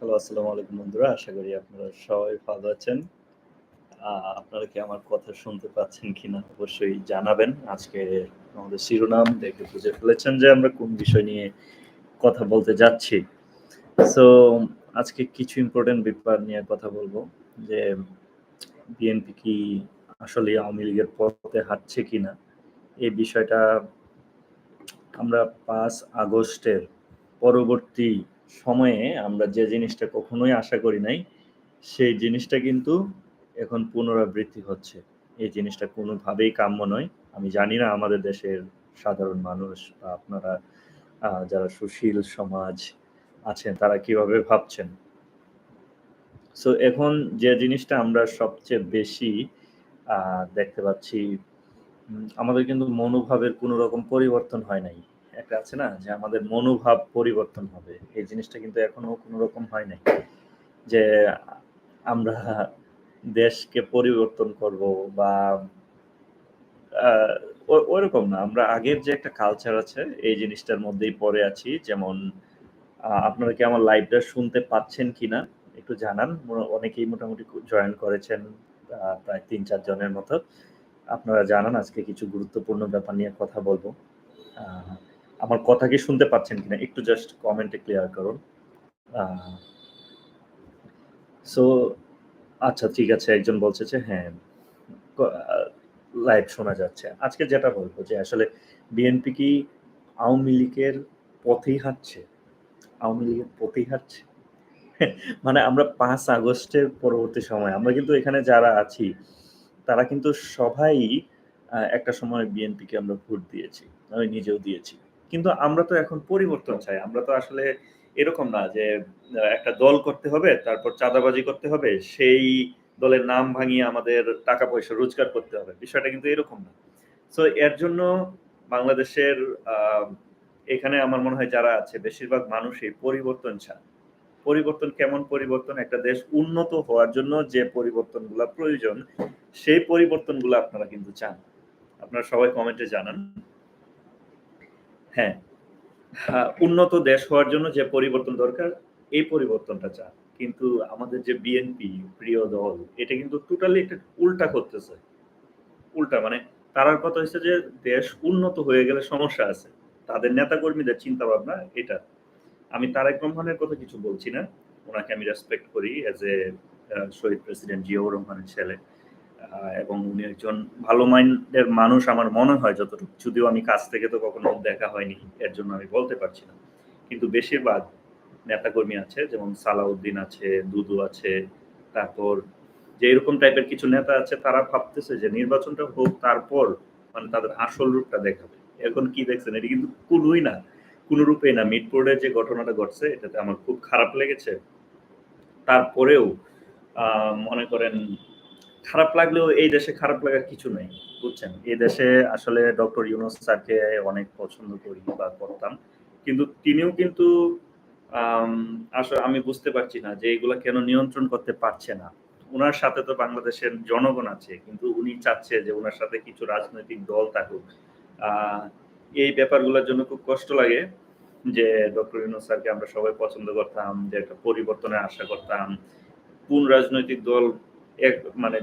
Hello, আসসালামু আলাইকুম বন্ধুরা। আশা করি আপনারা সবাই ভালো আছেন। আপনারা কি আমার কথা শুনতে পাচ্ছেন কিনা অবশ্যই জানাবেন। আজকে আমাদের শিরোনাম দেখে বুঝে ফেলেছেন যে আমরা কোন বিষয় নিয়ে কথা বলতে যাচ্ছি। সো আজকে কিছু ইম্পর্টেন্ট ব্যাপার নিয়ে কথা বলব যে বিএনপি কি আসলে আওয়ামী লীগের পথে হাঁটছে কিনা? এই বিষয়টা আমরা পাঁচ আগস্টের পরবর্তী সময়ে আমরা যে জিনিসটা কখনোই আশা করি নাই, সেই জিনিসটা কিন্তু এখন পুনরাবৃত্তি হচ্ছে। এই জিনিসটা কোনোভাবেই কাম্য নয়। আমি জানি না আমাদের দেশের সাধারণ মানুষ বা আপনারা যারা সুশীল সমাজ আছেন তারা কীভাবে ভাবছেন। সো এখন যে জিনিসটা আমরা সবচেয়ে বেশি দেখতে পাচ্ছি আমাদের কিন্তু মনোভাবের কোনো রকম পরিবর্তন হয় নাই। একটা আছে না, যে আমাদের মনোভাব পরিবর্তন হবে। এই জিনিসটা কিন্তু এখনও কোনো রকম হয় নাই। যে আমরা দেশকে পরিবর্তন করব বা আ ও, ওরকম না। আমরা আগের যে একটা কালচার আছে, এই জিনিসটার মধ্যেই পড়ে আছি। যেমন আপনারা কি আমার লাইভটা শুনতে পাচ্ছেন কিনা একটু জানান। অনেকেই মোটামুটি জয়েন করেছেন প্রায় ৩-৪ জনের মতো। আপনারা জানান, আজকে কিছু গুরুত্বপূর্ণ ব্যাপার নিয়ে কথা বলব। আমার কথা কি শুনতে পাচ্ছেন কিনা একটু জাস্ট কমেন্টে ক্লিয়ার করুন। সো আচ্ছা ঠিক আছে একজন বলছে যে হ্যাঁ, লাইভ শোনা যাচ্ছে। আজকে যেটা বলব যে আসলে বিএনপি কি আওয়ামী লীগের পথেই হাঁটছে? আওয়ামী লীগের পথেই হাঁটছে? মানে আমরা পাঁচ আগস্টের পরবর্তী সময়ে আমরা কিন্তু এখানে যারা আছি তারা কিন্তু সবাই একটা সময় বিএনপিকে আমরা ভোট দিয়েছি। আমি নিজেও দিয়েছি। কিন্তু আমরা তো এখন পরিবর্তন চাই। আমরা তো আসলে এরকম না যে একটা দল করতে হবে, তারপর চাঁদাবাজি করতে হবে, সেই দলের নাম ভাঙিয়ে আমাদের টাকা-পয়সা রোজগার করতে হবে। বিষয়টা কিন্তু এরকম না। সো এর জন্য বাংলাদেশের এখানে আমার মনে হয় যারা আছে বেশিরভাগ মানুষই পরিবর্তন চান। পরিবর্তন কেমন পরিবর্তন? একটা দেশ উন্নত হওয়ার জন্য যে পরিবর্তনগুলা প্রয়োজন, সেই পরিবর্তনগুলা আপনারা কিন্তু চান। আপনারা সবাই কমেন্টে জানান। হ্যাঁ, উন্নত দেশ হওয়ার জন্য যে পরিবর্তন দরকার, এই পরিবর্তনটা চান। কিন্তু আমাদের যে বিএনপি প্রিয় দল, এটা কিন্তু টোটালি একটা উল্টা করতেছে। উল্টা মানে তারার কথা হইছে যে দেশ উন্নত হয়ে গেলে সমস্যা আছে। তাদের নেতাকর্মীদের চিন্তাভাবনা এটা। আমি তারেক রহমানের কথা কিছু বলছি না। ওনাকে আমি রেসপেক্ট করি এজ এ শহীদ প্রেসিডেন্ট জিয়াউর রহমানের ছেলে। এবং উনি একজন ভালো মাইন্ডের মানুষ আমার মনে হয় যতটুকু। যদিও আমি কাছ থেকে তো কখনো দেখা হয়নি। এর জন্য আমি বলতে পারছি না। কিন্তু বেশিরভাগ নেতাকর্মী আছে যেমন সালাউদ্দিন আছে, দুদু আছে, তারপর যে এরকম টাইপের কিছু নেতা আছে তারা ভাবতেছে যে নির্বাচনটা হোক তারপর মানে তাদের আসল রূপটা দেখাবে। এখন কি দেখছেন? এটা কিন্তু কোনই না। কোন রূপেই না। মিটফোর্ডে যে ঘটনাটা ঘটছে এটাতে আমার খুব খারাপ লেগেছে। তারপরেও মনে করেন খারাপ লাগলেও এই দেশে খারাপ লাগার কিছু নাই। বুঝছেন? এই দেশে আসলে ডক্টর ইউনুস স্যারকে অনেক পছন্দ করি বা করতাম। কিন্তু তিনিও কিন্তু আসলে আমি বুঝতে পারছি না যে এগুলা কেন নিয়ন্ত্রণ করতে পারছে না। উনার সাথে তো বাংলাদেশের জনগণ আছে। কিন্তু উনি চাচ্ছে যে ওনার সাথে কিছু রাজনৈতিক দল থাকুক। এই ব্যাপারগুলোর জন্য খুব কষ্ট লাগে যে ডক্টর ইউনুস স্যারকে আমরা সবাই পছন্দ করতাম, যে একটা পরিবর্তনের আশা করতাম। কোন রাজনৈতিক দল এক মানে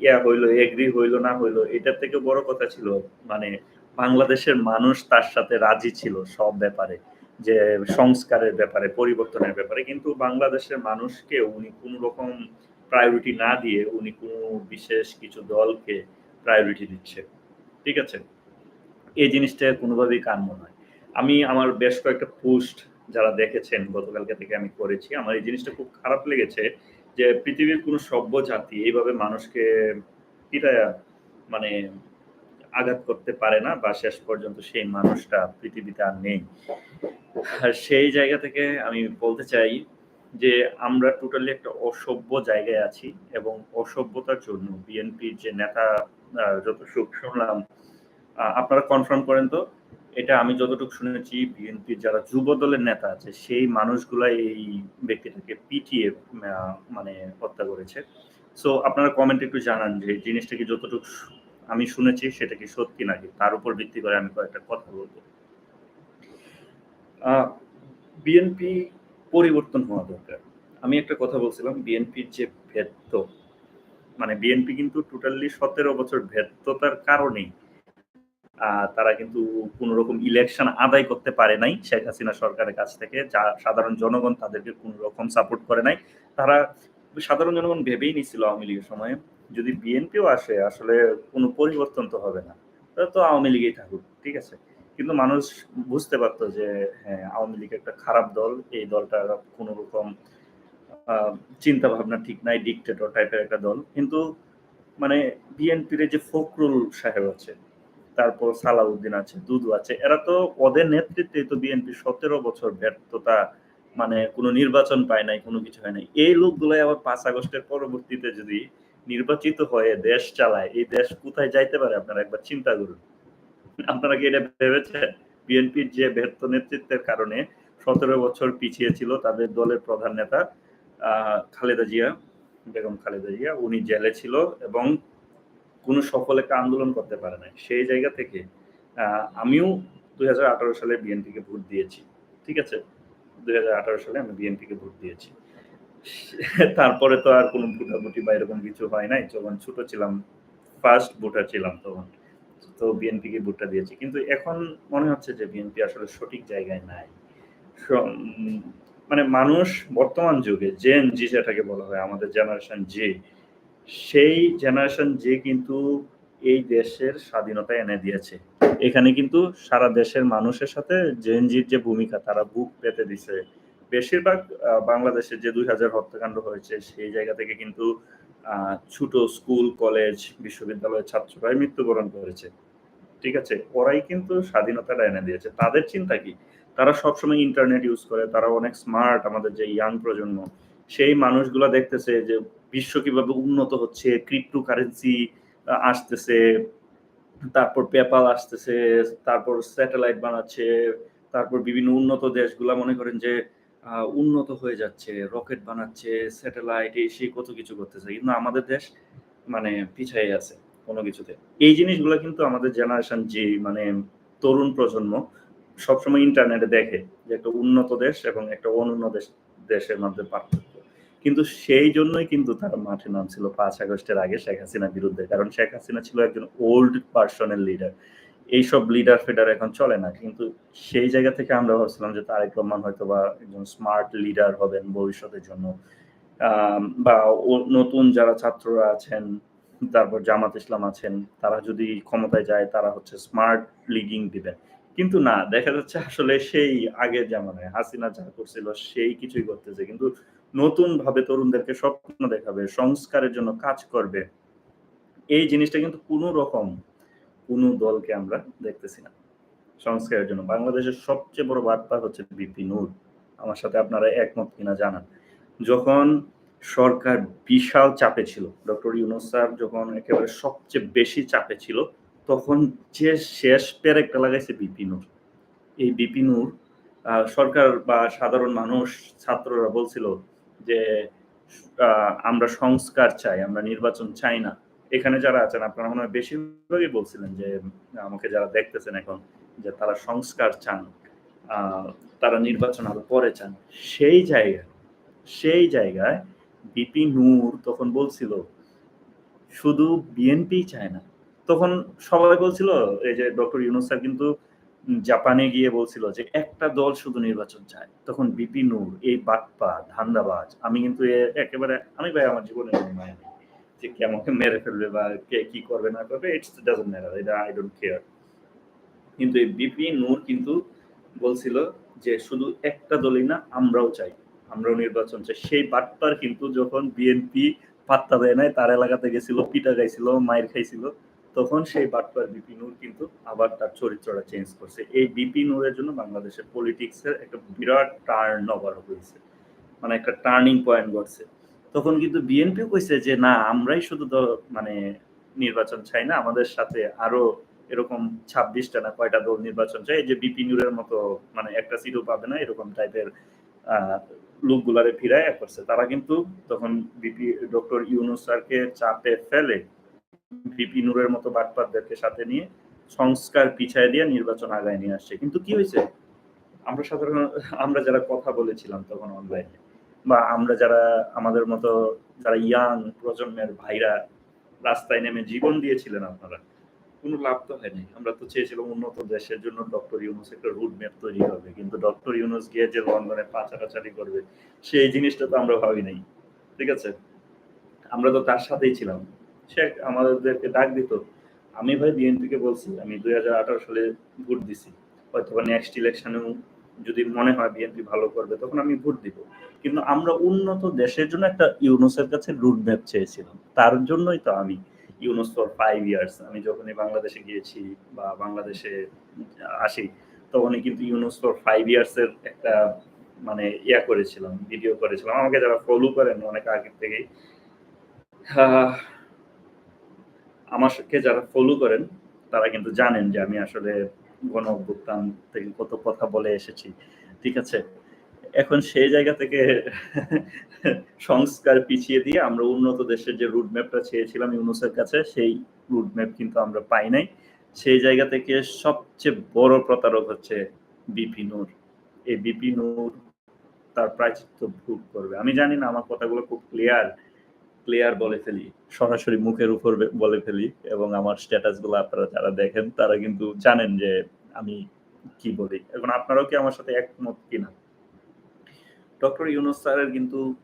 ইয়া হইল, এগ্রি হইল না হইল এটার থেকে বড় কথা ছিল মানে বাংলাদেশের মানুষ তার সাথে রাজি ছিল সব ব্যাপারে। যে সংস্কারের ব্যাপারে, পরিবর্তনের ব্যাপারে। কিন্তু বাংলাদেশের মানুষকে উনি কোন রকম প্রায়োরিটি না দিয়ে উনি কোন বিশেষ কিছু দলকে প্রায়োরিটি দিচ্ছে। ঠিক আছে? এই জিনিসটা কোনোভাবেই কাম্য নয়। আমি আমার বেশ কয়েকটা পোস্ট যারা দেখেছেন গতকালকে থেকে আমি করেছি। আমার এই জিনিসটা খুব খারাপ লেগেছে যে পৃথিবীর কোন সভ্য জাতি এইভাবে মানুষকে পিটায়া মানে আঘাত করতে পারে না বা শেষ পর্যন্ত সেই মানুষটা পৃথিবীতে আর নেই। আর সেই জায়গা থেকে আমি বলতে চাই যে আমরা টোটালি একটা অসভ্য জায়গায় আছি এবং অসভ্যতার জন্য বিএনপির যে নেতা আ যতটুক শুনলাম আপনারা কনফার্ম করেন তো? এটা আমি যতটুকু শুনেছি, বিএনপির যারা যুব দলের নেতা আছে, সেই মানুষগুলাই এই ব্যক্তিটাকে পিটিয়ে মানে হত্যা করেছে। সো আপনারা কমেন্টে একটু জানান যে জিনিসটা কি যতটুক আমি শুনেছি সেটা কি সত্যি নাকি? তার উপর ভিত্তি করে আমি কয়েকটা কথা বলব। বিএনপি পরিবর্তন হওয়া দরকার। আমি একটা কথা বলছিলাম, বিএনপির যে ভেদ্য মানে বিএনপি কিন্তু টোটালি সতেরো বছর ভেদ্যতার কারণেই তারা কিন্তু কোন রকম ইলেকশন আদায় করতে পারে নাই শেখ হাসিনা সরকারের কাছ থেকে, যা সাধারণ জনগণ তাদেরকে কোন রকম সাপোর্ট করে নাই। তারা সাধারণ জনগণ ভেবেই নিছিল আওয়ামী লীগের সময়, যদি বিএনপিও আসে, আসলে কোনো পরিবর্তন তো হবে না। তো আওয়ামী লীগেই থাকুক, ঠিক আছে? কিন্তু মানুষ বুঝতে পারতো যে হ্যাঁ আওয়ামী লীগ একটা খারাপ দল, এই দলটা কোনো রকম চিন্তা ভাবনা ঠিক নাই ডিকটেটর টাইপের একটা দল। কিন্তু মানে বিএনপির যে ফখরুল সাহেব আছে তারপর সালাউদ্দিন আছে, দুদু আছে, এরা তো ওদের নেতৃত্বে তো বিএনপি সতেরো বছর ব্যর্থতা মানে কোনো নির্বাচন পায় নাই, কোনো কিছু হয় নাই। এই লোকগুলাই আবার পাঁচ আগস্টের পরবর্তীতে যদি নির্বাচিত হয়ে দেশ চালায়, এই দেশ কোথায় যাইতে পারে আপনারা একবার চিন্তা করুন। আপনারা কি এটা ভেবেছেন? বিএনপির যে ব্যর্থ নেতৃত্বের কারণে সতেরো বছর পিছিয়ে ছিল তাদের দলের প্রধান নেতা খালেদা জিয়া, বেগম খালেদা জিয়া, উনি জেলে ছিল এবং কোনো সফল একটা আন্দোলন করতে পারে না সেই জায়গা থেকে আমিও দু হাজার আঠারো সালে বিএনপিকে ভোট দিয়েছি, ঠিক আছে? দু হাজার আঠারো সালে আমি বিএনপিকে ভোট দিয়েছি। তারপরে তো আর কোনো ভোটাভুটি বা এরকম কিছু হয় নাই। যখন ছোট ছিলাম ফার্স্ট ভোটার ছিলাম তখন, তো বিএনপিকে ভোটটা দিয়েছি। কিন্তু এখন মনে হচ্ছে যে বিএনপি আসলে সঠিক জায়গায় নাই। মানে মানুষ বর্তমান যুগে জেন জি যেটাকে বলা হয়, আমাদের জেনারেশন জে সেই জেনারেশন যে কিন্তু এই দেশের স্বাধীনতা এনে দিয়েছে। এখানে কিন্তু সারা দেশের মানুষের সাথে জেনজির যে ভূমিকা, তারা বুক পেতে দিছে। বেশিরভাগ বাংলাদেশে যে দুই হাজার হত্যাকাণ্ড হয়েছে, সেই জায়গা থেকে কিন্তু ছোট স্কুল, কলেজ, বিশ্ববিদ্যালয়ের ছাত্ররাই মৃত্যুবরণ করেছে। ঠিক আছে? ওরাই কিন্তু স্বাধীনতাটা এনে দিয়েছে। তাদের চিন্তা কি? তারা সবসময় ইন্টারনেট ইউজ করে, তারা অনেক স্মার্ট আমাদের যে ইয়াং প্রজন্ম সেই মানুষগুলো দেখতেছে যে বিশ্ব কীভাবে উন্নত হচ্ছে ক্রিপ্টো কারেন্সি আসতেছে, তারপর পেপাল আসতেছে, তারপর স্যাটেলাইট বানাচ্ছে, তারপর বিভিন্ন উন্নত দেশগুলা মনে করেন যে উন্নত হয়ে যাচ্ছে রকেট বানাচ্ছে স্যাটেলাইট এই সেই কত কিছু করতেছে। কিন্তু আমাদের দেশ মানে পিছাই আছে কোনো কিছুতে। এই জিনিসগুলো কিন্তু আমাদের জেনারেশন যে মানে তরুণ প্রজন্ম সবসময় ইন্টারনেটে দেখে যে একটা উন্নত দেশ এবং একটা অনুন্নত দেশ, দেশের মধ্যে পার্থক্য। কিন্তু সেই জন্যই কিন্তু তারা মাঠে নামছিল পাঁচ আগস্টের আগে শেখ হাসিনার বিরুদ্ধে। কারণ শেখ হাসিনা ছিল একজন ওল্ড পার্সনের লিডার এইসব লিডার ফিডার এখন চলে না। কিন্তু সেই জায়গা থেকে আমরা ভাবছিলাম যে তারেক রহমান হয়তো বা একজন স্মার্ট লিডার হবেন ভবিষ্যতের জন্য। বা নতুন যারা ছাত্ররা আছেন, তারপর জামাত ইসলাম আছেন, তারা যদি ক্ষমতায় যায়, তারা হচ্ছে স্মার্ট লিডিং দিবেন। কিন্তু না, দেখা যাচ্ছে আসলে সেই আগের জামানায় হাসিনা যা করছিল, সেই কিছুই করতেছে। কিন্তু নতুন ভাবে তরুণদেরকে স্বপ্ন দেখাবে, সংস্কারের জন্য কাজ করবে। এই জিনিসটা কিন্তু কোনো রকম কোনো দলকে আমরা দেখতেছি না। সংস্কারের জন্য। বাংলাদেশের সবচেয়ে বড় বার্তা হচ্ছে বিপি নূর। আমার সাথে আপনারা একমত কিনা জানান। যখন সরকার বিশাল চাপে ছিল, ডক্টর ইউনুস স্যার যখন একেবারে সবচেয়ে বেশি চাপে ছিল, তখন যে শেষ পেরেকটা লাগাইছে বিপিনুর এই বিপিনুর সরকার বা সাধারণ মানুষ, ছাত্ররা বলছিল যে আমরা সংস্কার চাই, আমরা নির্বাচন চাই না। এখানে যারা আছেন, আপনারা মনে হয় বেশিরভাগই বলছিলেন যে, আমাকে যারা দেখতেছেন এখন, যে তারা সংস্কার চান তারা নির্বাচন আরও পরে চান। সেই জায়গায় সেই জায়গায় বিপি নূর তখন বলছিল, শুধু বিএনপি চায় না। তখন সবাই বলছিল, এই যে ডক্টর ইউনুস স্যার কিন্তু জাপানে গিয়ে বলছিল যে, একটা দল শুধু নির্বাচন চায়। তখন বিপি নূর, এই বাটপা, ধান্দাবাজ, আমি কিন্তু একেবারে, আমি ভাই আমার জীবনে যে কে আমাকে মেরে ফেলবে বা কে কি করবে না করবে ইটস ম্যাটার এটা আই ডোন্ট কেয়ার কিন্তু এই বিপি নূর কিন্তু বলছিল যে, শুধু একটা দলই না, আমরাও চাই, আমরাও নির্বাচন চাই। সেই বাটপার কিন্তু যখন বিএনপি পাত্তা দেয় নাই, তার এলাকাতে গেছিল পিটা গাইছিল মায়ের খাইছিল তখন সেই বাটপার বিপি নূর কিন্তু আবার তার চরিত্রটা চেঞ্জ করছে। এই বিপি নূরের জন্য বাংলাদেশের পলিটিক্সের একটা বিরাট টার্ন ওভার হয়েছে। মানে একটা টার্নিং পয়েন্ট ঘটছে। তখন কিন্তু বিএনপিও কইছে যে, না, আমরাই শুধু মানে নির্বাচন চাই না, আমাদের সাথে আরও এরকম ছাব্বিশটা না কয়টা দল নির্বাচন চাই যে বিপি নূরের মতো মানে একটা সিটও পাবে না, এরকম টাইপের লোকগুলারে ফিরায় করছে। তারা কিন্তু তখন বিপি ডক্টর ইউনুস স্যারকে চাপে ফেলে বিপি নূরের মতো বাটপারদেরকে সাথে নিয়ে সংস্কার পিছায় দিয়ে নির্বাচন আগায় নিয়ে আসছে। কিন্তু কি হয়েছে? আমরা সাধারণ আমরা যারা কথা বলেছিলাম তখন অনলাইনে বা আমরা যারা আমাদের মতো যারা ইয়াং প্রজন্মের ভাইরা রাস্তায় নেমে জীবন দিয়েছিলেন আপনারা, কোনো লাভ তো হয়নি। আমরা তো চেয়েছিলাম উন্নত দেশের জন্য ডক্টর ইউনুস একটা রুট ম্যাপ তৈরি হবে, কিন্তু ডক্টর ইউনুস গিয়ে যে লন্ডনে পাচারাচারি করবে, সেই জিনিসটা তো আমরা ভাবি নাই ঠিক আছে? আমরা তো তার সাথেই ছিলাম। সে আমাদেরকে ডাক দিত। আমি ভাই বিএনপিকে বলছি, আমি দুই সালে ভোট দিছি। হয়তো নেক্সট ইলেকশনেও যদি মনে হয় বিএনপি ভালো করবে, তখন আমি ভোট দিব। কিন্তু আমরা উন্নত দেশের জন্য একটা ইউনুসের কাছে রুট ম্যাপ চেয়েছিলাম। তার জন্যই তো আমি ইউনুস ফর ফাইভ ইয়ার্স আমি যখনই বাংলাদেশে গিয়েছি বা বাংলাদেশে আসি, তখনই কিন্তু ইউনুস ফর ফাইভ ইয়ার্স এর একটা মানে ইয়া করেছিলাম ভিডিও করেছিলাম। আমাকে যারা ফলো করেন অনেক আগের থেকেই আমাকে যারা ফলো করেন, তারা কিন্তু জানেন যে আমি আসলে গণ অভ্যুত্থান থেকে কত কথা বলে এসেছি, ঠিক আছে? এখন সেই জায়গা থেকে সংস্কার পিছিয়ে দিয়ে আমরা উন্নত দেশের যে রুট ম্যাপটা চেয়েছিলাম ইউনুসের কাছে, সেই রুট ম্যাপ কিন্তু আমরা পাই নাই। সেই জায়গা থেকে সবচেয়ে বড় প্রতারক হচ্ছে বিপি নূর এই বিপি নূর তার প্রায়চিত্ত ভোগ করবে। আমি জানি না আমার কথাগুলো খুব ক্লিয়ার ক্লিয়ার বলে ফেলি। সরাসরি মুখের উপর বলে ফেলি এবং আমার স্ট্যাটাসগুলো আপনারা যারা দেখেন তারা কিন্তু জানেন যে আমি কি বলি। এখন আপনারাও কি আমার সাথে একমত কিনা? ডক্টর ইউনুস স্যারের কিন্তু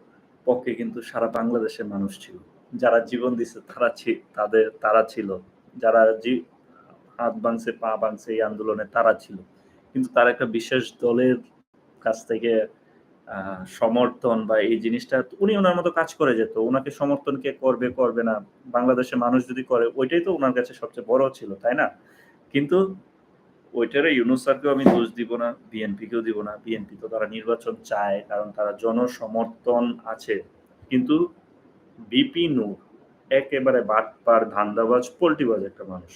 পক্ষে কিন্তু সারা বাংলাদেশের মানুষ ছিল। যারা জীবন দিছে তারা ছি- তাদের তারা ছিল। যারা হাত ভাঙছে পা ভাঙছে এই আন্দোলনে তারা ছিল। কিন্তু তার একটা বিশেষ দলের কাছ থেকে সমর্থন বা এই জিনিসটা উনি ওনার মতো কাজ করে যেত ওনাকে সমর্থন কে করবে করবে না? বাংলাদেশের মানুষ যদি করে, ওইটাই তো ওনার কাছে সবচেয়ে বড় ছিল, তাই না? কিন্তু ওইটারে ইউনুস স্যারকেও আমি দোষ দিব না, বিএনপিকেও দিব না। বিএনপি তো তারা নির্বাচন চায়, কারণ তারা জনসমর্থন আছে। কিন্তু বিপি নূর, একেবারে বাটপার, ধান্দাবাজ, পোল্টিবাজ একটা মানুষ।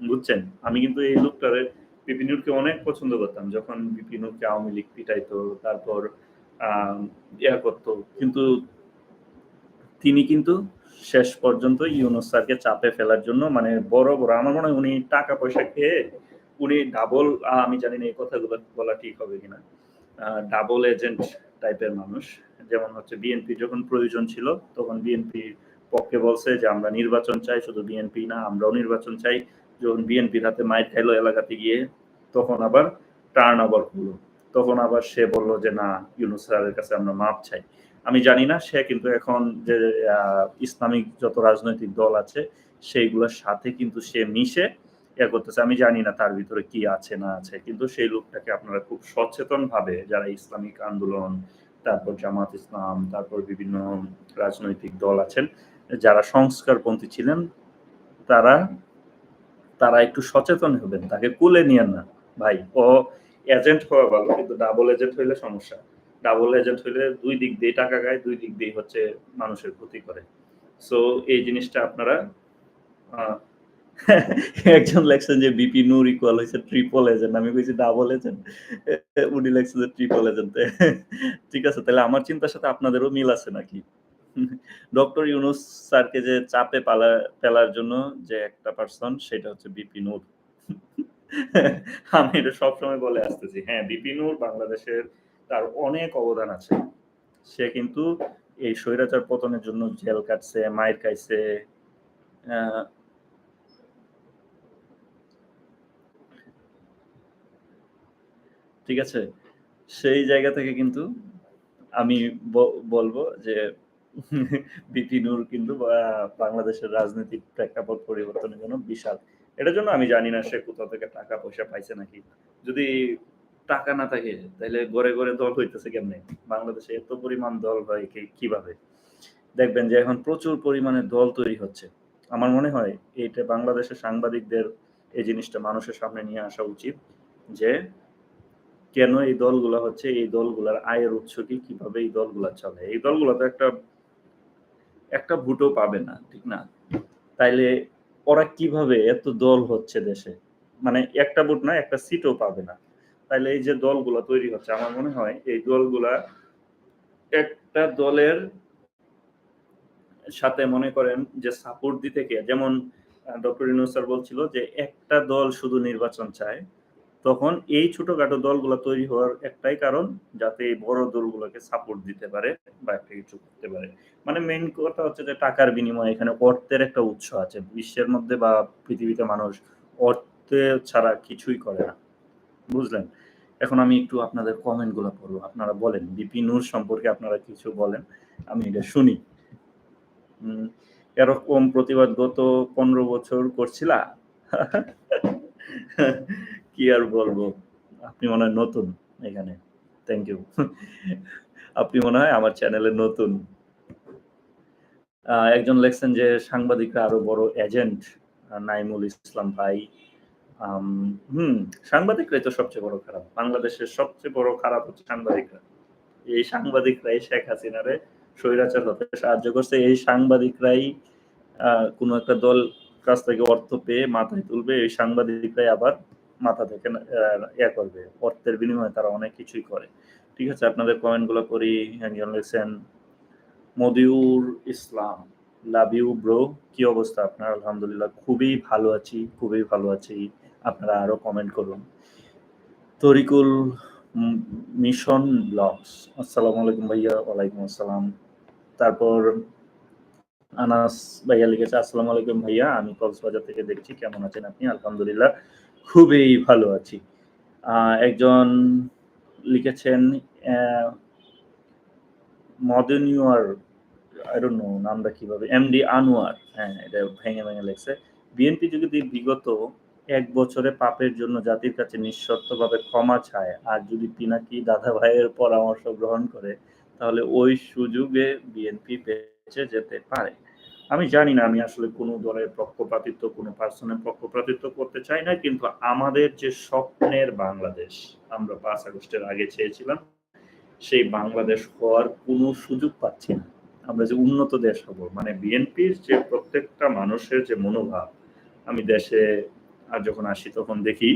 বুঝছেন? আমি কিন্তু এই লোকটারে বিপি নূরকে অনেক পছন্দ করতাম। যখন বিপি নূরকে আওয়ামী লীগ পিটাইতো, তারপর ইয়া করতো। কিন্তু তিনি কিন্তু শেষ পর্যন্ত ইউনুস স্যারকে চাপে ফেলার জন্য মানে বড় বড়, আমার মনে হয় উনি টাকা পয়সা খেয়ে উনি ডাবল আমি জানি না এই কথাগুলো বলা ঠিক হবে কিনা ডাবল এজেন্ট টাইপের মানুষ। যেমন হচ্ছে বিএনপি যখন প্রয়োজন ছিল, তখন বিএনপি পক্ষে বলছে যে, আমরা নির্বাচন চাই, শুধু বিএনপি না, আমরাও নির্বাচন চাই। যখন বিএনপির হাতে মাইর খাইলো এলাকাতে গিয়ে, তখন আবার টার্ন ওভার হলো। তখন আবার সে বলল যে, না, ইউনুস স্যারের কাছে আমরা মাপ চাই। আমি জানি না, সে কিন্তু এখন যে ইসলামিক যত রাজনৈতিক দল আছে, সেইগুলোর সাথে কিন্তু সে মিশে ইয়ে করতেছে। আমি জানি না তার ভিতরে কি আছে, না আছে, কিন্তু সেই লোকটাকে আপনারা খুব সচেতন ভাবে যারা ইসলামিক আন্দোলন, তারপর জামাত ইসলাম, তারপর বিভিন্ন রাজনৈতিক দল আছেন, যারা সংস্কারপন্থী ছিলেন, তারা তারা একটু সচেতন হবেন। তাকে কুলে নিয়েন না। ভাই, ও এজেন্ট হওয়া ভালো, কিন্তু ডাবল এজেন্ট হইলে সমস্যা। ডাবল এজেন্ট হইলে দুই দিক দিয়ে টাকা গায়, দুই দিক দিয়ে হচ্ছে মানুষের ক্ষতি করে। সো এই জিনিসটা আপনারা একজন লেখছেন যে বিপি নূর ইকুয়াল হয়েছে ট্রিপল এজেন্ট আমি কইছি ডাবল এজেন্ট উনি লেখছেন যে ট্রিপল এজেন্ট ঠিক আছে? তাহলে আমার চিন্তার সাথে আপনাদেরও মিল আছে নাকি? ডক্টর ইউনুস স্যারকে যে চাপে পালা, ফেলার জন্য যে একটা পার্সন সেটা হচ্ছে বিপি নূর আমি এটা সবসময় বলে আসতেছি। হ্যাঁ বিপি নূর বাংলাদেশের তার অনেক অবদান আছে। সে কিন্তু এই স্বৈরাচার পতনের জন্য জেল কাটছে মায়ের খাইছে ঠিক আছে? সেই জায়গা থেকে কিন্তু আমি বলব যে বিপিনুর কিন্তু বাংলাদেশের রাজনৈতিক প্রেক্ষাপট পরিবর্তনের জন্য বিশাল। এটার জন্য আমি জানি না সে কোথাও থেকে টাকা পয়সা পাইছে নাকি। যদি টাকা না থাকে তাহলে গড়ে গড়ে দল হইতেছে কেমনে? বাংলাদেশে এত পরিমাণ দল হয় কীভাবে? দেখবেন যে এখন প্রচুর পরিমাণে দল তৈরি হচ্ছে। আমার মনে হয় এইটা বাংলাদেশের সাংবাদিকদের এই জিনিসটা মানুষের সামনে নিয়ে আসা উচিত যে কেন এই দলগুলো হচ্ছে, এই দলগুলার আয়ের উৎস কি, কীভাবে এই দলগুলা চলে? এই দলগুলা তো একটা একটা ভোটও পাবে না, ঠিক না? তাইলে ওরা কীভাবে এত দল হচ্ছে দেশে? মানে একটা ভোট না, একটা সিটও পাবে না। তাইলে এই যে দলগুলো তৈরি হচ্ছে, আমার মনে হয় এই দলগুলা একটা দলের সাথে মনে করেন যে সাপোর্ট দিতে কে যেমন ডক্টর ইনুসার বলছিল যে একটা দল শুধু নির্বাচন চায় তখন এই ছোটখাটো দলগুলো তৈরি হওয়ার একটাই কারণ যাতে এই বড় দলগুলোকে সাপোর্ট দিতে পারে বা একটা কিছু করতে পারে। মানে মেইন কথা হচ্ছে যে টাকার বিনিময়ে এখানে অর্থের একটা উৎস আছে। বিশ্বের মধ্যে বা পৃথিবীতে মানুষ অর্থে ছাড়া কিছুই করে না। বুঝলেন? এখন আমি একটু আপনাদের কমেন্টগুলো পড়ব। আপনারা বলেন বিপি নূর সম্পর্কে আপনারা কিছু বলেন, আমি এটা শুনি। এরকম প্রতিবাদ গত পনেরো বছর করছিলা? কি আর বলব? আপনি মনে হয় নতুন এখানে। থ্যাংক ইউ আপনি মনে হয় আমার চ্যানেলে নতুন। একজন লেখছেন যে সাংবাদিকরা আরও বড় এজেন্ট নাইমুল ইসলাম ভাই। হুম, সাংবাদিকরাই তো সবচেয়ে বড় খারাপ। বাংলাদেশের সবচেয়ে বড় খারাপ হচ্ছে সাংবাদিকরা। এই সাংবাদিকরাই শেখ হাসিনারে স্বৈরাচার হতে সাহায্য করছে। এই সাংবাদিকরাই কোনো একটা দল কাছ থেকে অর্থ পেয়ে মাথায় তুলবে। এই সাংবাদিকরাই আবার মাথা থেকে আহ, করবে অর্থের বিনিময়ে তারা অনেক কিছুই করে। ঠিক আছে আপনাদের কমেন্টগুলো করি একজন লিখছেন মদিউর ইসলাম লাভ ইউ ব্রো কি অবস্থা আপনার? আলহামদুলিল্লাহ খুবই ভালো আছি খুবই ভালো আছি আপনারা আরও কমেন্ট করুন। তরিকুল মিশন ব্লগস আসসালামু আলাইকুম ভাইয়া ওয়ালাইকুম আসসালাম। তারপর আনাস ভাইয়া লিখেছে, আসসালামু আলাইকুম ভাইয়া, আমি কক্সবাজার থেকে দেখছি, কেমন আছেন আপনি? আলহামদুলিল্লাহ, খুবই ভালো আছি। একজন লিখেছেন মদনিওয়ার আই ডোন্ট নো নামটা কীভাবে এমডি আনোয়ার হ্যাঁ এটা ভেঙে ভেঙে লেখছে। বিএনপি যদি বিগত এক বছরে পাপের জন্য জাতির কাছে নিঃশর্তভাবে ক্ষমা চায়, আর যদি পিনাকি দাদা ভাইয়ের পরামর্শ গ্রহণ করে, তাহলে ওই সুযোগে বিএনপি বেঁচে যেতে পারে। আমি জানি না আমি আসলে কোনো দলের পক্ষপাতিত্ব, কোনো পার্সনের পক্ষপাতিত্ব করতে চাই না, কিন্তু আমাদের যে স্বপ্নের বাংলাদেশ, আমরা পাঁচ আগস্টের আগে চেয়েছিলাম, সেই বাংলাদেশ হওয়ার কোনো সুযোগ পাচ্ছি না। আমরা যে উন্নত দেশ হব মানে বিএনপির যে প্রত্যেকটা মানুষের যে মনোভাব, আমি দেশে আর যখন আসি তখন দেখি,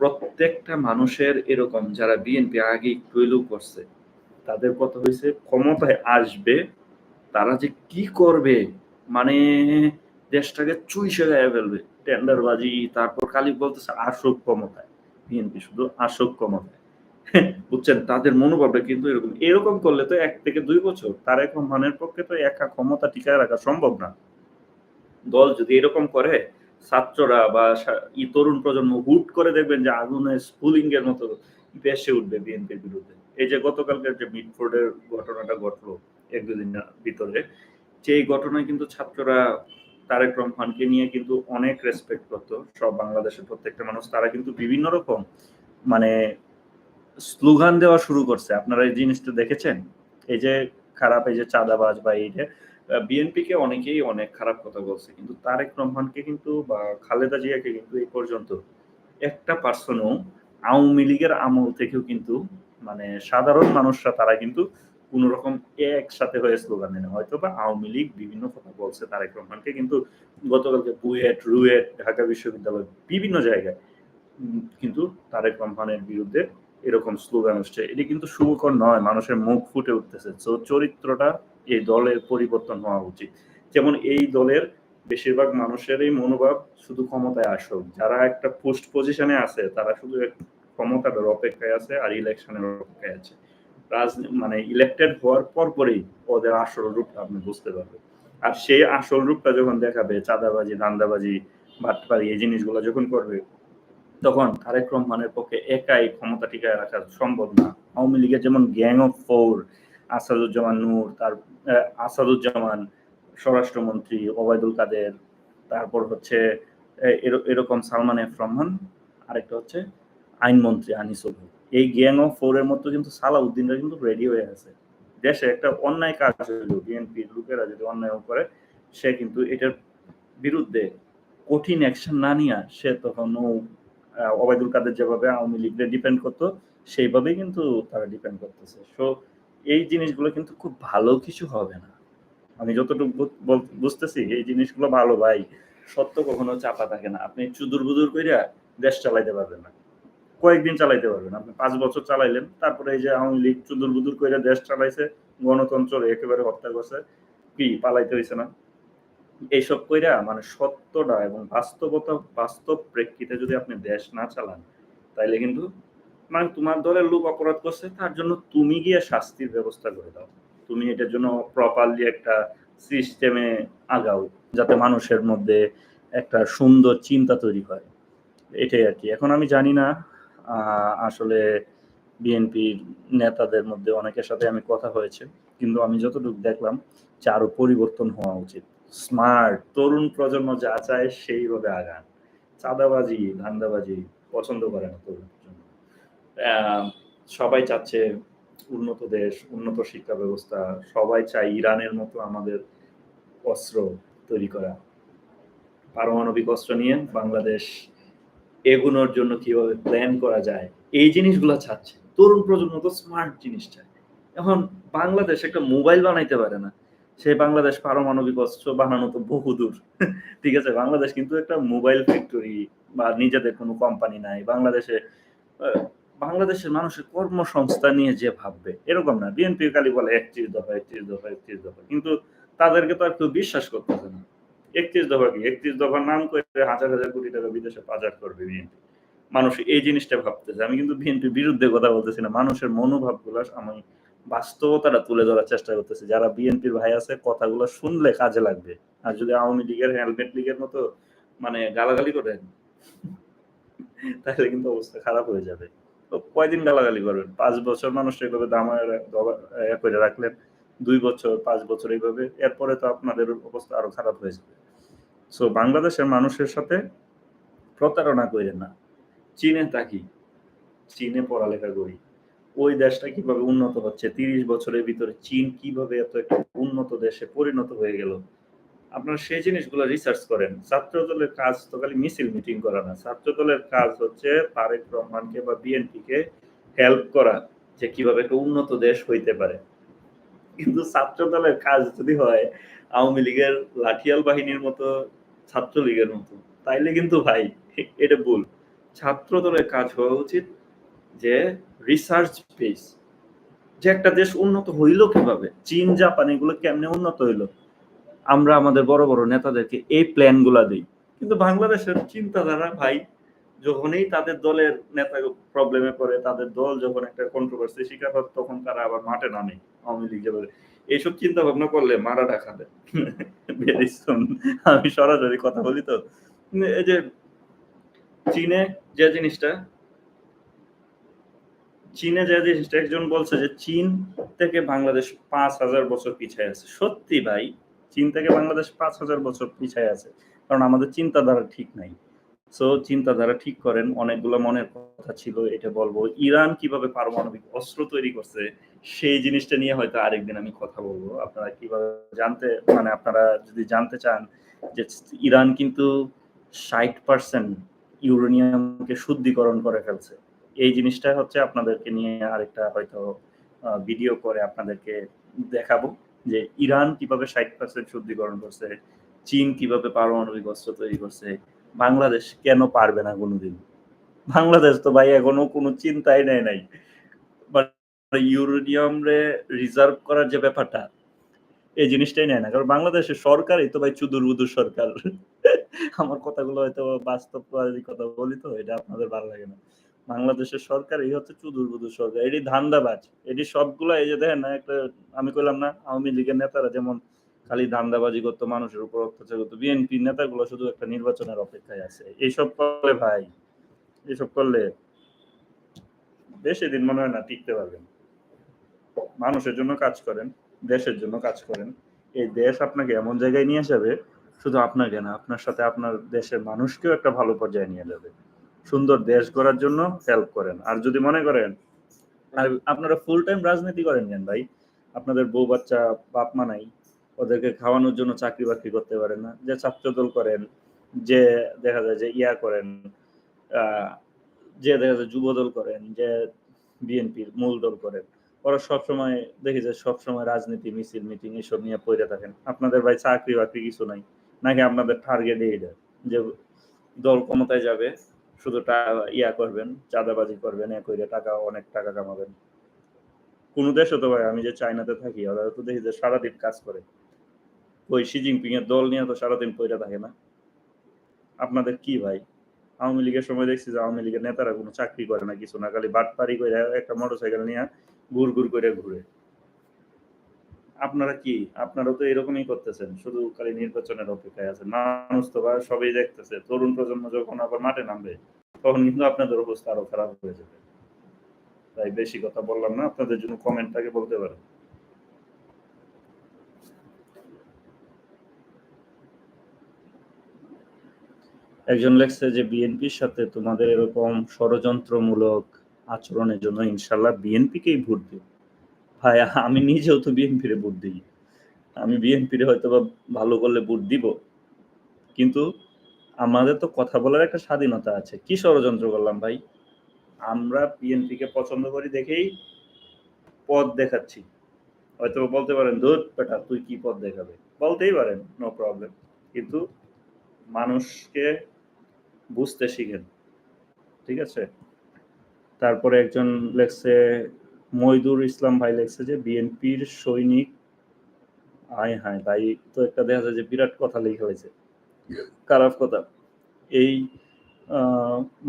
প্রত্যেকটা মানুষের এরকম, যারা বিএনপি আগে একটু করছে, তাদের কথা হয়েছে ক্ষমতায় আসবে তারা যে কি করবে? মানে দেশটাকে চুইসে গায়ে ফেলবে। টেন্ডারবাজি, তারপর খালি বলতেছে আসক ক্ষমতায়। বিএনপি শুধু আসক ক্ষমতায়। বুঝছেন? তাদের মনোভাবটা কিন্তু এরকম। এরকম করলে তো এক থেকে দুই বছর তার এখন মানের পক্ষে তো একা ক্ষমতা টিকায় রাখা সম্ভব না। দল যদি এরকম করে, ছাত্ররা বা ই তরুণ প্রজন্ম হুট করে দেখবেন যে আগুনে স্পুলিং এর মতো বেসে উঠবে বিএনপির বিরুদ্ধে। এই যে গতকালকের যে মিটফোর্ডের ঘটনাটা ঘটলো এক দুদিন ভিতরে। এই ঘটনায় কিন্তু ছাত্ররা তারেক রহমানকে নিয়ে কিন্তু অনেক রেসপেক্ট করতো। সব বাংলাদেশের প্রত্যেকটা মানুষ, তারা কিন্তু বিভিন্ন রকম মানে স্লোগান দেওয়া শুরু করছে। আপনারা এই জিনিসটা দেখেছেন? এই যে খারাপ, এই যে চাঁদাবাজ বা এই যে বিএনপি কে অনেকেই অনেক খারাপ কথা বলছে। কিন্তু তারেক রহমানকে কিন্তু বা খালেদা জিয়াকে কিন্তু এই পর্যন্ত একটা পার্সনও আওয়ামী লীগের আমল থেকেও কিন্তু মানে সাধারণ মানুষরা তারা কিন্তু কোন রকম একসাথে হয়ে স্লোগান দেয় হয়তো বা আওয়ামী লীগ বিভিন্ন কথা বলছে তারেক রহমানকে, কিন্তু গতকালকে বুয়েট, রুয়েট, ঢাকা বিশ্ববিদ্যালয় বিভিন্ন জায়গায় কিন্তু তারেক রহমানের বিরুদ্ধে এরকম স্লোগান আসছে। এটি কিন্তু শুভকর নয়, মানুষের মুখ ফুটে উঠতেছে। তো চরিত্রটা এই দলের পরিবর্তন হওয়া উচিত। যেমন এই দলের বেশিরভাগ মানুষেরই মনোভাব শুধু ক্ষমতায় আসুক যারা একটা পোস্ট পজিশনে আছে, তারা শুধু এক ক্ষমতাটার অপেক্ষায় আছে আর ইলেকশনের অপেক্ষায় আছে। মানে ইলেক্টেড হওয়ার পর পরেই ওদের আসল রূপটা আপনি বুঝতে পারবেন। আর সেই আসল রূপটা যখন দেখাবে, চাঁদাবাজি দান্দাবাজি বাটপারি এই জিনিসগুলো যখন করবে, তখন তারেক রহমানের পক্ষে একাই ক্ষমতা টিকায় রাখা সম্ভব না। আওয়ামী লীগের যেমন gang of four, Asaduzzaman Noor, তার আসাদুজ্জামান, স্বরাষ্ট্রমন্ত্রী ওবায়দুল কাদের, তারপর হচ্ছে এর- এরকম সালমান এফ রহমান, আরেকটা হচ্ছে আইনমন্ত্রী আনিসুল হক। এই গ্যাং অফ ফোর এর মতো কিন্তু সালাউদ্দিনরা কিন্তু রেডি হয়ে আছে। দেশে একটা অন্যায় কাজ হলো বিএনপির লোকেরা যদি অন্যায় করে, সে কিন্তু এটার বিরুদ্ধে কঠিন অ্যাকশন না নিয়ে সে তখন ওবায়দুল কাদের যেভাবে আওয়ামী লীগের ডিপেন্ড করতো, সেইভাবেই কিন্তু তারা ডিপেন্ড করতেছে। সো এই জিনিসগুলো কিন্তু খুব ভালো কিছু হবে না। আমি যতটুকু বুঝতেছি, এই জিনিসগুলো ভালো ভাই। সত্য কখনো চাপা থাকে না। আপনি চুদুর বুদুর কইরা দেশ চালাইতে পারবেন না। কয়েকদিন চালাইতে পারবেন। আপনি পাঁচ বছর চালাইলেন, তারপরে এই যে আওয়ামী লীগ চুদুর বুদুর কইরা দেশ চালাইছে, গণতন্ত্র একেবারে হত্যা করছে কি পালাইতে হয়েছে না? এইসব কইরা মানে সত্যটা এবং বাস্তবতা, বাস্তব প্রেক্ষিতে যদি আপনি দেশ না চালান, তাইলে কিন্তু মানে তোমার দলের লোক অপরাধ করছে, তার জন্য তুমি গিয়ে শাস্তির ব্যবস্থা করে দাও। তুমি এটার জন্য প্রপারলি একটা সিস্টেমে আগাও, যাতে মানুষের মধ্যে একটা সুন্দর চিন্তা তৈরি হয়। এটাই আর কি। এখন আমি জানি না আসলে বিএনপির নেতাদের মধ্যে অনেকের সাথে আমি কথা হয়েছে, কিন্তু আমি যতটুকু দেখলাম যে আরও পরিবর্তন হওয়া উচিত। স্মার্ট তরুণ প্রজন্ম যা চায় সেইভাবে আগান। চাঁদাবাজি, ধান্দাবাজি পছন্দ করে না তরুণ প্রজন্ম। সবাই চাচ্ছে উন্নত দেশ, উন্নত শিক্ষা ব্যবস্থা, সবাই চায় ইরানের মতো আমাদের অস্ত্র তৈরি করা। পারমাণবিক অস্ত্র নিয়ে বাংলাদেশ এগুনোর জন্য কীভাবে প্ল্যান করা যায়, এই জিনিসগুলো চাচ্ছে তরুণ প্রজন্ম তো স্মার্ট জিনিস চায়। এখন বাংলাদেশ একটা মোবাইল বানাইতে পারে না। সে বাংলাদেশ পারমাণবিক অস্ত্র বানানো তো বহুদূর। ঠিক আছে, বাংলাদেশ কিন্তু একটা মোবাইল ফ্যাক্টরি বা নিজেদের কোনো কোম্পানি নাই। বাংলাদেশে বাংলাদেশের মানুষের কর্মসংস্থান নিয়ে যে ভাববে, এরকম না। বিএনপি খালি বলে একত্রিশ দফা একত্রিশ দফা একত্রিশ দফা। কিন্তু তাদেরকে তো আর কেউ বিশ্বাস করতেছে না। একত্রিশ দফা কি? একত্রিশ দফার নাম করে হাজার হাজার কোটি টাকা বিদেশে পাচার করবে বিএনপি। মানুষ এই জিনিসটা ভাবতেছে। আমি কিন্তু বিএনপির বিরুদ্ধে কথা বলতেছি না। মানুষের মনোভাবগুলো আমি বাস্তবতাটা তুলে ধরার চেষ্টা করতেছি। যারা বিএনপির ভাই আছে, কথাগুলো শুনলে কাজে লাগবে। আর যদি আওয়ামী লীগের, হেলমেট লীগের মতো মানে গালাগালি করেন, তাহলে কিন্তু অবস্থা খারাপ হয়ে যাবে। তো কয়দিন গালাগালি করবেন? পাঁচ বছর মানুষ এইভাবে দামায় করে রাখলেন। দুই বছর, পাঁচ বছর এইভাবে এরপরে তো আপনাদের অবস্থা আরও খারাপ হয়ে যাবে। সো বাংলাদেশের মানুষের সাথে প্রতারণা করেন না। চীনে তাকি চীনে পড়ালেখা করি। ওই দেশটা কীভাবে উন্নত হচ্ছে? তিরিশ বছরের ভিতরে চীন কীভাবে এত একটা উন্নত দেশে পরিণত হয়ে গেল? আপনারা সেই জিনিসগুলো রিসার্চ করেন। ছাত্র দলের কাজ তো খালি মিছিল মিটিং করা না। ছাত্র দলের কাজ হচ্ছে তারেক রহমানকে বা বিএনপি কে হেল্প করা যে কীভাবে একটা উন্নত দেশ হইতে পারে। কিন্তু ছাত্র দলের কাজ যদি হয় আওয়ামী লীগের লাঠিয়াল বাহিনীর মতো ছাত্রলীগের মতো। তাইলে কিন্তু ভাই, এটা ভুল। ছাত্র দলের কাজ হওয়া উচিত যে রিসার্চ বেস যে একটা দেশ উন্নত হইল কীভাবে, চীন, জাপান, এগুলো কেমনে উন্নত হইল। আমরা আমাদের বড় বড় নেতাদেরকে এই প্ল্যানগুলা দিই। কিন্তু বাংলাদেশের চিন্তাধারা ভাই, যখনই তাদের দলের নেতা প্রবলেমে পড়ে, তাদের দল যখন একটা কন্ট্রোভার্সি শিকার হয়, তখন তারা আবার মাঠে নামে আওয়ামী লীগ এইসব চিন্তা ভাবনা করলে মারা ঢাকাবে আমি সরাসরি কথা বলি তো। এই যে চীনে যে জিনিসটা, চীনে যে জিনিসটা একজন বলছে যে চীন থেকে বাংলাদেশ পাঁচ হাজার বছর পিছায় আছে। সত্যি ভাই, চীন থেকে বাংলাদেশ পাঁচ হাজার বছর পিছায় আছে। কারণ আমাদের চিন্তাধারা ঠিক নাই। সো চিন্তাধারা ঠিক করেন, অনেকগুলো মনের কথা ছিল, এটা বলব। ইরান কীভাবে পারমাণবিক অস্ত্র তৈরি করছে, সেই জিনিসটা নিয়ে হয়তো আরেকদিন আমি কথা বলব। আপনারা কীভাবে জানতে মানে আপনারা যদি জানতে চান যে ইরান কিন্তু ষাট পার্সেন্ট ইউরেনিয়ামকে শুদ্ধিকরণ করে ফেলছে, এই জিনিসটা হচ্ছে আপনাদেরকে নিয়ে আরেকটা হয়তো ভিডিও করে আপনাদেরকে দেখাবো যে ইরান কীভাবে ষাট পার্সেন্ট শুদ্ধিকরণ করছে, চীন কীভাবে পারমাণবিক অস্ত্র তৈরি করছে বাংলাদেশ কেন পারবে না কোনোদিন? বাংলাদেশ তো ভাই এখনও কোনো চিন্তাই নেয় নাই। ইউরেনিয়াম রে রিজার্ভ করার যে ব্যাপারটা, এই জিনিসটাই নেয় না। কারণ বাংলাদেশের সরকারই তো ভাই চুদুর বুদুর সরকার। আমার কথাগুলো হয়তো বাস্তব কথা বলি তো, এটা আপনাদের ভালো লাগে না। বাংলাদেশের সরকার এই হচ্ছে চুদুর বুদুর সরকার। এটি ধান্দাবাজ। এটি সবগুলো এই যে দেখেন না, একটা আমি কইলাম না, আওয়ামী লীগের নেতারা যেমন খালি ধান্দাবাজি করতো, মানুষের উপর অত্যাচার করতো। বিএনপি নেতাগুলো শুধু একটা নির্বাচনের অপেক্ষায় আছে। এইসব করলে ভাই এইসব করলে বেশি দিন মনে হয় না টিকতে পারবেন। মানুষের জন্য কাজ করেন, দেশের জন্য কাজ করেন। এই দেশ আপনাকে এমন জায়গায় নিয়ে যাবে, শুধু আপনাকে না, আপনার সাথে আপনার দেশের মানুষকেও একটা ভালো পর্যায়ে নিয়ে যাবে। সুন্দর দেশ গড়ার জন্য হেল্প করেন। আর যদি মনে করেন, আর আপনারা ফুল টাইম রাজনীতি করেন কেন ভাই? আপনাদের বউ বাচ্চা বাপ মা নাই। ওদেরকে খাওয়ানোর জন্য চাকরি বাকরি করতে পারেন না। যে ছাত্রদল করেন, যে দেখা যায় যে ইয়া করেন যে দেখা যায় যুবদল করেন, যে বিএনপির মূল দল করেন, ওরা সবসময় দেখি যে সবসময় রাজনীতি, মিছিল, মিটিং এসব নিয়ে পড়ে থাকেন। আপনাদের ভাই চাকরি বাকরি কিছু নাই, নাকি আপনাদের টার্গেট এইটা যে দল ক্ষমতায় যাবে, শুধু ইয়া করবেন, চাঁদাবাজি করবেন, এ টাকা, অনেক টাকা কামাবেন। কোন দেশে তো ভাই, আমি যে চাইনাতে থাকি, ওরা তো দেখি যে সারাদিন কাজ করে। ওই শি জিনপিং এর দল নিয়ে তো সারাদিন পয়রা থাকে না। আপনাদের কি ভাই? আওয়ামী লীগের সময় দেখছি যে আওয়ামী লীগের নেতারা কোনো চাকরি করে না, কিছু না, খালি বাটপারি করে একটা মোটরসাইকেল নিয়ে ঘুর ঘুর করে ঘুরে। আপনারা কি? আপনারা তো এরকমই করতেছেন, শুধু খালি নির্বাচনের অপেক্ষায় আছেন। মানুষ তো বা সবই দেখতেছে, তরুণ প্রজন্ম যখন আবার মাঠে নামবে, তখন কিন্তু আপনাদের অবস্থা আরও খারাপ হয়ে যাবে। তাই বেশি কথা বললাম না, আপনাদের জন্য কমেন্টটাকে বলতে পারেন। একজন লেখছে যে, বিএনপির সাথে তোমাদের এরকম ষড়যন্ত্রমূলক আচরণের জন্য ইনশাল্লাহ বিএনপিকেই ভোট দিও ভাই, আমি নিজেও তো বিএনপির ভোট দিই। আমি বিএনপির হয়তো বা ভালো করলে ভোট দিব। কিন্তু আমাদের তো কথা বলার একটা স্বাধীনতা আছে। কি ষড়যন্ত্র করলাম ভাই? আমরা বিএনপিকে পছন্দ করি দেখেই পথ দেখাচ্ছি। হয়তো বলতে পারেন দুধ বেটা, তুই কি পথ দেখাবে? বলতেই পারেন নো প্রবলেম কিন্তু মানুষকে বুঝতে শিখেন, ঠিক আছে? তারপরে একজন লেখছে মইদুর ইসলাম ভাই লেখছে যে, বিএনপির সৈনিক, আয় হায় ভাই, তো একটা দেখা যায় যে বিরাট কথা লেখা হয়েছে। খারাপ কথা? এই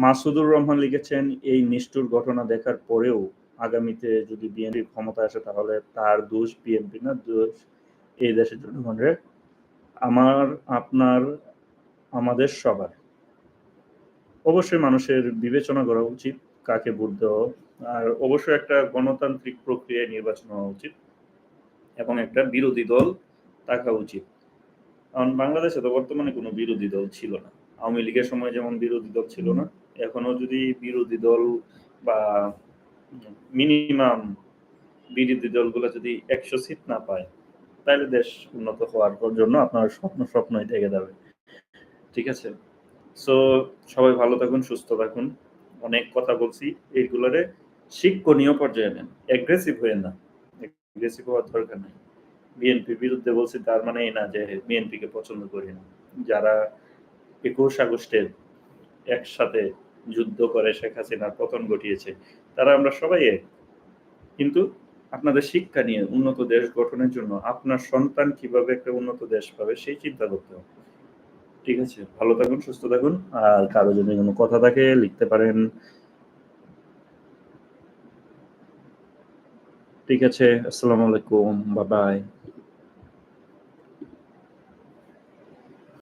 মাসুদুর রহমান লিখেছেন, এই নিষ্ঠুর ঘটনা দেখার পরেও আগামীতে যদি বিএনপি ক্ষমতা আসে, তাহলে তার দোষ বিএনপি না, দোষ এই দেশের জনগণের আমার, আপনার, আমাদের সবার। অবশ্যই মানুষের বিবেচনা করা উচিত কাকে ভোট দেওয়া আর অবশ্যই একটা গণতান্ত্রিক প্রক্রিয়ায় নির্বাচন হওয়া উচিত এবং একটা বিরোধী দল থাকা উচিত। কারণ বাংলাদেশে তো বর্তমানে কোনো বিরোধী দল ছিল না। আওয়ামী লীগের সময় যেমন বিরোধী দল ছিল না এখনও যদি বিরোধী দল বা মিনিমাম বিরোধী দলগুলো যদি একশো সিট না পায় তাহলে দেশ উন্নত হওয়ার জন্য আপনার স্বপ্ন স্বপ্নই থেকে যাবে। ঠিক আছে? সো সবাই ভালো থাকুন, সুস্থ থাকুন। অনেক কথা বলছি এইগুলোরে শিক্ষণীয় পর্যায়ে নেন। অ্যাগ্রেসিভ হয়ে না। অ্যাগ্রেসিভ হওয়ার দরকার নেই। বিএনপির বিরুদ্ধে বলছি, তার মানে এই না যে বিএনপিকে পছন্দ করি না। যারা একুশ আগস্টের একসাথে যুদ্ধ করে শেখ হাসিনার পতন ঘটিয়েছে, তারা আমরা সবাই এক। কিন্তু আপনাদের শিক্ষা নিয়ে উন্নত দেশ গঠনের জন্য আপনার সন্তান কীভাবে একটা উন্নত দেশ পাবে, সেই চিন্তা করতে হবে। ঠিক আছে, ভালো থাকুন, সুস্থ থাকুন, আর কারও যদি কোনো কথা থাকে, লিখতে পারেন। ঠিক আছে, আসসালামু আলাইকুম বাবাই বাই